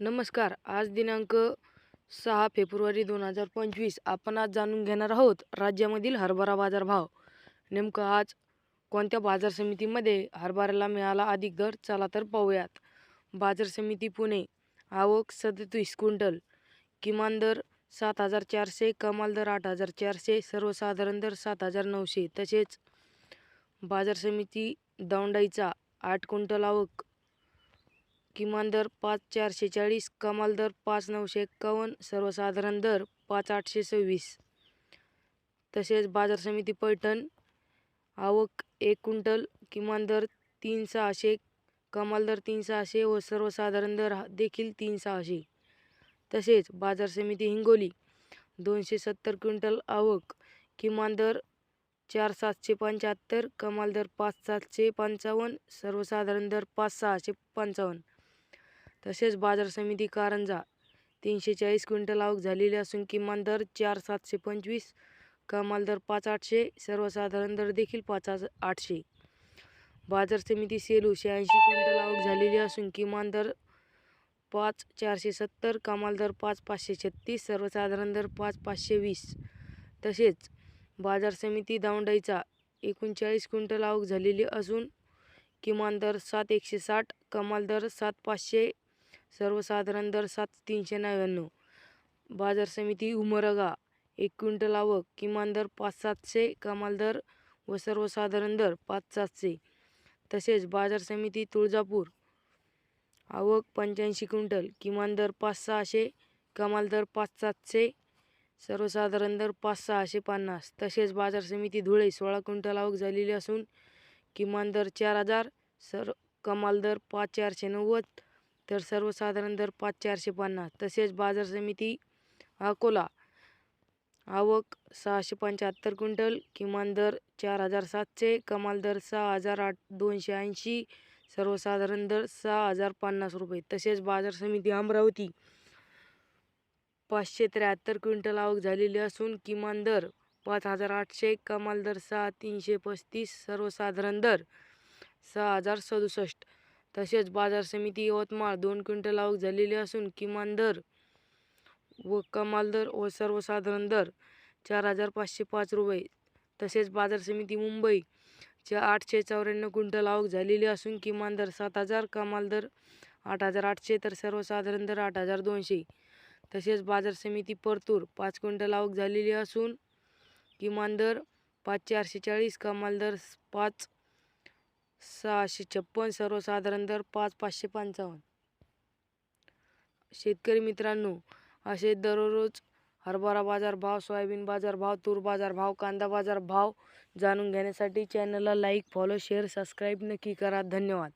नमस्कार. आज दिनांक सहा फेब्रुवारी दोन हजार पंचवीस. आपण आज जाणून घेणार आहोत राज्यामधील हरभरा बाजारभाव. नेमकं आज कोणत्या बाजार समितीमध्ये हरभऱ्याला मिळाला अधिक दर? चला तर पाहूयात. बाजार समिती पुणे. आवक सदतीस क्विंटल. किमान दर सात हजार चारशे कमाल दर आठ हजार चारशे सर्वसाधारण दर सात हजार नऊशे. तसेच बाजार समिती दौंडाईचा आठ क्विंटल आवक किमान दर पाच चारशे चाळीस कमाल दर पाच नऊशे एक्कावन्न सर्वसाधारण दर पाच आठशे सव्वीस. तसेच बाजार समिती पैठण आवक एक क्विंटल किमान दर तीन सहाशे कमाल दर तीन सहाशे व सर्वसाधारण दर देखील तीन सहाशे. तसेच बाजार समिती हिंगोली दोनशे सत्तर क्विंटल आवक किमान दर चार सातशे पंच्याहत्तर कमाल दर पाच सातशे पंचावन्न सर्वसाधारण दर पाच सहाशे पंचावन्न. तसेच बाजार समिती कारंजा तीनशे चाळीस क्विंटल आवक झालेली असून किमान दर चार सातशे पंचवीस कमाल दर पाच आठशे सर्वसाधारण दर देखील पाच आठशे. बाजार समिती सेलू शहाऐंशी क्विंटल आवक झालेली असून किमान दर पाच चारशे सत्तर कमाल दर पाच पाचशे छत्तीस सर्वसाधारण दर पाच पाचशे वीस. तसेच बाजार समिती दावंडाईचा एकोणचाळीस क्विंटल आवक झालेली असून किमान दर सात एकशे साठ कमाल दर सात पाचशे सर्वसाधारण दर सात तीनशे नव्याण्णव. बाजार समिती उमरगा एक क्विंटल आवक किमान दर पाच सातशे कमाल दर व सर्वसाधारण दर पाच सातशे. तसेच बाजार समिती तुळजापूर आवक पंच्याऐंशी क्विंटल किमान दर पाच सहाशे कमाल दर पाच सातशे सर्वसाधारण दर पाच सहाशे पन्नास. तसेच बाजार समिती धुळे सोळा क्विंटल आवक झालेली असून किमान दर चार हजार सर कमाल दर पाच चारशे नव्वद तर सर्वसाधारण दर पाच चारशे पन्नास. तसेच बाजार समिती अकोला आवक सहाशे पंच्याहत्तर क्विंटल किमान दर चार हजार सातशे कमाल दर सहा हजार आठ दोनशे ऐंशी सर्वसाधारण दर सहा हजार पन्नास रुपये. तसेच बाजार समिती अमरावती पाचशे त्र्याहत्तर क्विंटल आवक झालेली असून किमान दर पाच हजार आठशे कमाल दर सहा तीनशे पस्तीस सर्वसाधारण दर सहा हजार सदुसष्ट. तसेच बाजार समिती यवतमाळ दोन क्विंटल आवक झालेली असून किमान दर व कमाल दर व सर्वसाधारण दर चार हजार पाचशे पाच रुपये. तसेच बाजार समिती मुंबई च्या आठशे चौऱ्याण्णव क्विंटल आवक झालेली असून किमान दर सात हजार कमाल दर आठ हजार आठशे तर सर्वसाधारण दर आठ हजार दोनशे. तसेच बाजार समिती परतूर पाच क्विंटल आवक झालेली असून किमान दर पाच चारशे चाळीस कमाल दर पाच सहाशे छप्पन सर्वसाधारण दर पाच पाचशे पंचावन्न. शेतकरी मित्रांनो असे दररोज हरभरा बाजार भाव सोयाबीन बाजार भाव तूर बाजार भाव कांदा बाजार भाव जाणून घेण्यासाठी चॅनलला लाईक फॉलो शेअर सबस्क्राईब नक्की करा. धन्यवाद.